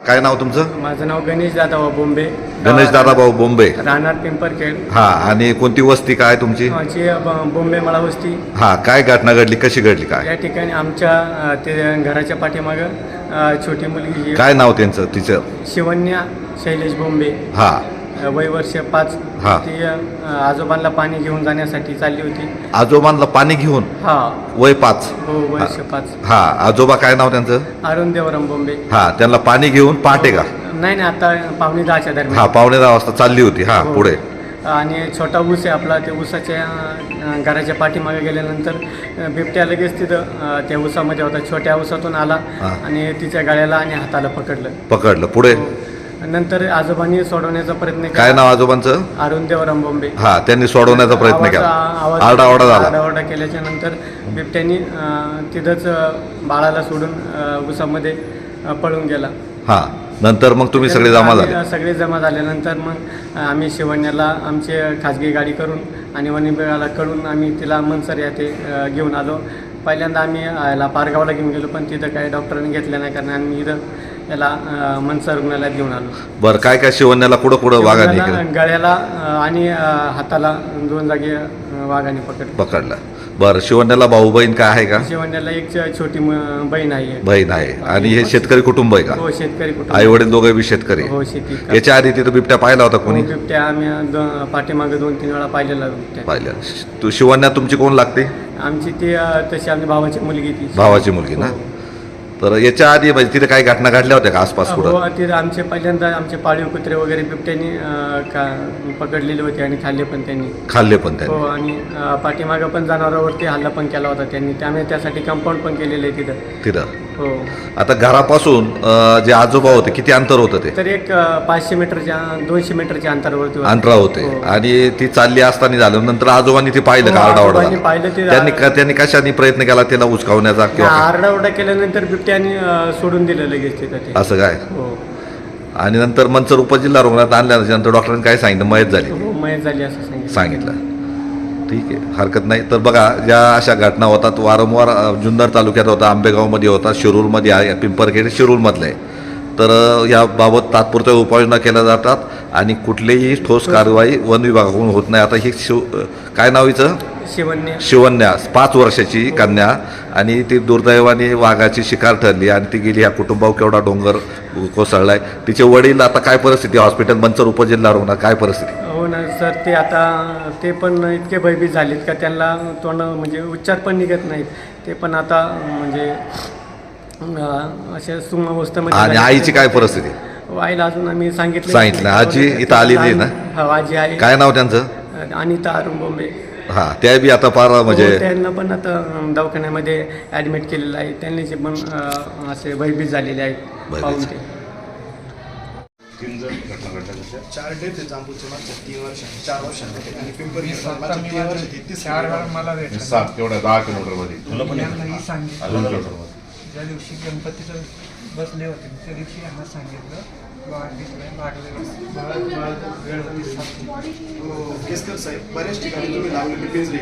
काय नाव तुमचं? माझं नाव गणेश दादा बोंबे. गणेश दादाभाऊ बोंबे. राहणार पिंपरखेड हा आणि कोणती वस्ती काय तुमची? माझी ब- बोंबे मला वस्ती. हा काय घटना घडली कशी घडली काय? या ठिकाणी आमच्या अ, ते घराच्या पाठीमागं अ, छोटी मुलगी काय नाव त्यांचं तिचं? शिवन्या शैलेश बोंबे. हा. अ, वय वर्ष पाच हा. ती अ, आजोबांना पाणी घेऊन जाण्यासाठी चालली होती. आजोबांना पाणी घेऊन? हा. वय पाच. हो वर्ष पाच. हा. आजोबा काय नाव त्यांचं? अरुण देवराम बोंबे. हा. त्यांना पाणी घेऊन पहाटे का? नाही नाही आता पावणे दहाच्या दरम्यान. हा पावणे दहा वाजता चालली होती. हा हो. पुढे. आणि छोटा ऊस आहे आपला ते ऊसाच्या अं, घराच्या पाठीमागे गेल्यानंतर अं, बिबट्या लगेच तिथं अं, त्या ऊसामध्ये होता. छोट्या ऊसातून आला हा. आणि तिच्या गळ्याला आणि हाताला पकडलं. पकडलं. पुढे? हो. नंतर आजोबांनी सोडवण्याचा प्रयत्न काय नाव आजोबांचं? अरुण देवराम बोंबे हा त्यांनी सोडवण्याचा प्रयत्न केला. आरडाओरडा झाला. आरडाओरडा केल्याच्यानंतर बिबट्यानी अं, तिथंच अं, बाळाला सोडून अं, अं, पळून गेला. हा नंतर मग तुम्ही सगळे जमा आम्ही, झाले. अ, सगळे जमा झाल्यानंतर मग अ, आम्ही शिवण्याला आमची खाजगी गाडी करून आणि वन विभागाला कळून आम्ही तिला मनसर या ते अ, घेऊन आलो. पहिल्यांदा आम्ही अ, याला पारगावला घेऊन गेलो पण तिथं काही डॉक्टरांनी घेतलं नाही कारण आम्ही इथं याला अ, मनसर रुग्णालयात घेऊन आलो. बरं काय काय शिवण्याला कुठं कुठं वाघाने शिवण्याला गळ्याला अ, आणि अ, हाताला दोन जागी अ, वाघाने पकडलं. पकडलं. बरं शिवण्याला भाऊ बहीण काय आहे का? शिवण्याला एक छ- छोटी मु- बहीण आहे. बहीण आहे. आणि हे शेतकरी कुटुंब आहे का? हो शेतकरी कुटुंब. आई वडील दोघे बी शेतकरी हो शेती याच्या आधी तिथं बिबट्या पाहिला होता कोणी? हो, बिबट्या आम्ही दो- पाठीमागे दोन तीन वेळा पाहिलेला बिबट्या. पाहिलं तू शिवण्या तुमची कोण लागते? आमची ती अ, तशी आमची भावाची मुलगी ती. भावाची मुलगी ना? तर याच्या आधी म्हणजे तिथे काही घटना घडल्या होत्या का आसपास कुठं? हो तिथे आमचे पहिल्यांदा आमचे पाळीव कुत्रे वगैरे बिबट्यानी अ, का पकडलेले होते आणि खाल्ले पण त्यांनी. खाल्ले पण हो त्यांनी आणि अ, पाठीमागं पण जनावरांवरती हल्ला पण केला होता त्यांनी. त्यामुळे त्यासाठी कंपाऊंड पण केलेलं आहे तिथं. तिथं. हो आता घरापासून अं, जे आजोबा होते किती अंतर होतं ते? तर एक अ, पाचशे मीटरच्या दोनशे मीटरच्या अंतरावरती होतं. अंतरा होते. हो. आणि ती चालली असताना झालं. नंतर आजोबांनी ते पाहिलं का हो, आजोबांनी. पाहिलं ते- त्यांनी का- त्यांनी कशाने प्रयत्न केला त्याला उचकावण्याचा किंवा काय? आरडाओरडा केल्यानंतर बिबट्यानी अ, सोडून दिलं लगेच तिथं ते. असं काय? हो. आणि नंतर मंचर उपजिल्हा रुग्णालयात आणल्यानंतर डॉक्टरांनी काय सांगितलं? मयत झाली. हो मयत झाली असं सांगितलं. सांगितलं. ठीक आहे. हरकत नाही. तर बघा ज्या अशा घटना होतात वारंवार जुन्नर तालुक्यात होता आंबेगावमध्ये होता शिरूरमध्ये आहे पिंपरखेड शिरूरमधलं. आहे तर याबाबत तात्पुरत्या उपाययोजना केल्या जातात आणि कुठलीही ठोस कारवाई वन विभागाकडून होत नाही. आता ही शिव काय नाव हिचं? शिवन्य. शिवन्या. पाच वर्षाची कन्या आणि ती दुर्दैवाने वाघाची शिकार ठरली आणि ती गेली. ह्या कुटुंबावर केवढा डोंगर कोसळलाय. तिचे वडील आता काय परिस्थिती? हॉस्पिटल मंचर उपजिल्हा रुग्णालय काय परिस्थिती? हो ना सर ते आता ते पण इतके भयभीत झालेत का त्यांना तोंड म्हणजे उच्चार पण निघत नाहीत ते पण आता म्हणजे अशा सुम अवस्थेमध्ये आणि झालेत. आईची काय परिस्थिती आईला अजून आम्ही सांगितलं सांगितलं. आजी इथं आलेली आहे ना? हो आजी आहे काय नाव त्यांचं अनिता अरुण बोंबे हा त्या बी आता फार म्हणजे हो, त्यांना पण आता अं, दवाखान्यामध्ये ॲडमिट केलेलं आहे त्यांनी पण अं, असे भयभीत झालेले आहेत भयभीत. पाहून ते चार डेट आहे जांबूच्या मागच्या तीन वर्ष चार वर्षांमध्ये आणि पिंपरी मागच्या मी तीन वर्ष ती तीस चार वेळा मला भेटला. सात तेवढ्या दहा किलोमीटरमध्ये तुला पण यांनाही सांगितलं. अजून किलोमीटरमध्ये ज्या दिवशी गणपतीचं बसले होते त्या दिवशी यांना सांगितलं वेळ होती. सातची केसकर साहेब बऱ्याच ठिकाणी तुम्ही लावलेली पिंजरी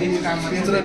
पिंजरा